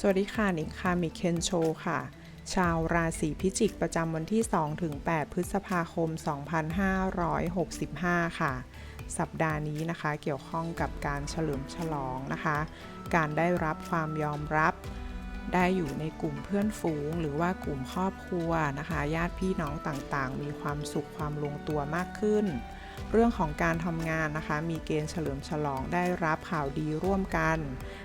สวัสดีค่ะนิงค่ะมิเคนโชค่ะ ชาวราศีพิจิกประจำวันที่ 2-8 พฤษภาคม 2565 ค่ะ สัปดาห์นี้นะคะเกี่ยวข้องกับการเฉลิมฉลองนะคะ การได้รับความยอมรับ ได้อยู่ในกลุ่มเพื่อนฝูง หรือว่ากลุ่มครอบครัวนะคะ ญาติพี่น้องต่างๆ มีความสุขความลงตัวมากขึ้น เรื่องของการทำงานนะคะ มีเกณฑ์เฉลิมฉลองได้รับข่าวดีร่วมกัน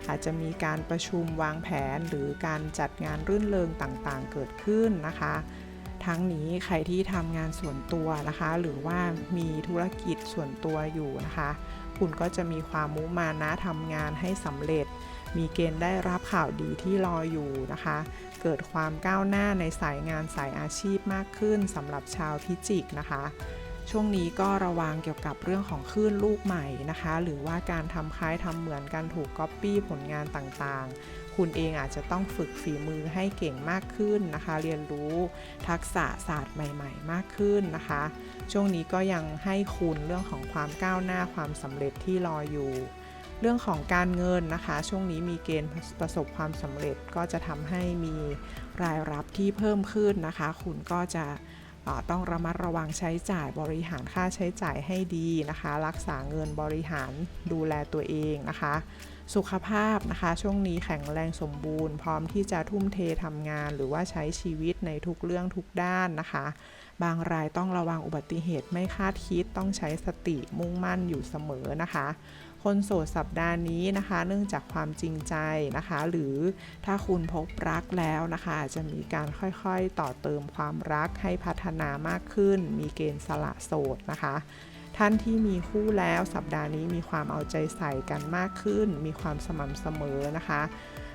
อาจจะมีการประชุมวางแผนหรือการจัดงานรื่นเริงต่างๆ เกิดขึ้นนะคะ ทั้งนี้ใครที่ทำงานส่วนตัวนะคะ หรือว่ามีธุรกิจส่วนตัวอยู่นะคะ คุณก็จะมีความมุมานะทำงานให้สำเร็จ มีเกณฑ์ได้รับข่าวดีที่รออยู่นะคะ เกิดความก้าวหน้าในสายงานสายอาชีพมากขึ้นสำหรับชาวพิจิกนะคะ ช่วงนี้ก็ระวังเกี่ยวกับเรื่องของคลื่นลูกใหม่นะคะ หรือว่าการทำคล้ายทำเหมือนกันถูกก๊อปปี้ผลงานต่างๆ คุณเองอาจจะต้องฝึกฝีมือให้เก่งมากขึ้นนะคะ เรียนรู้ทักษะศาสตร์ใหม่ ๆ มากขึ้นนะคะ ช่วงนี้ก็ยังให้คุณเรื่องของความก้าวหน้าความสำเร็จที่รออยู่เรื่องของการเงินนะคะ ช่วงนี้มีเกณฑ์ประสบความสำเร็จก็จะทำให้มีรายรับที่เพิ่มขึ้นนะคะ คุณก็จะ ต้องระมัดระวังใช้จ่ายบริหารค่าใช้จ่ายให้ดีนะคะ รักษาเงินบริหารดูแลตัวเองนะคะสุขภาพนะคะ ช่วงนี้แข็งแรงสมบูรณ์ พร้อมที่จะทุ่มเททำงาน หรือว่าใช้ชีวิตในทุกเรื่องทุกด้านนะคะ บางรายต้องระวังอุบัติเหตุไม่คาดคิดต้องใช้สติมุ่งมั่นอยู่เสมอนะคะ คนโสดสัปดาห์นี้นะคะ เนื่องจากความจริงใจนะคะ หรือถ้าคุณพบรักแล้วนะคะอาจจะมีการค่อยๆต่อเติมความรักให้พัฒนามากขึ้น มีเกณฑ์สละโสดนะคะ ท่านที่มีคู่แล้วสัปดาห์นี้มีความเอาใจใส่กันมากขึ้น มีความสม่ำเสมอนะคะ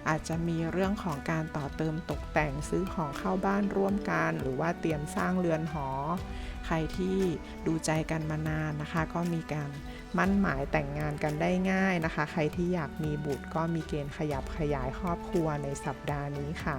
อาจจะมีเรื่องของการต่อเติมตกแต่งซื้อของเข้าบ้านร่วมกัน หรือว่าเตรียมสร้างเรือนหอ ใครที่ดูใจกันมานานนะคะ ก็มีการมั่นหมายแต่งงานกันได้ง่ายนะคะ ใครที่อยากมีบุตรก็มีเกณฑ์ขยับขยายครอบครัวในสัปดาห์นี้ค่ะ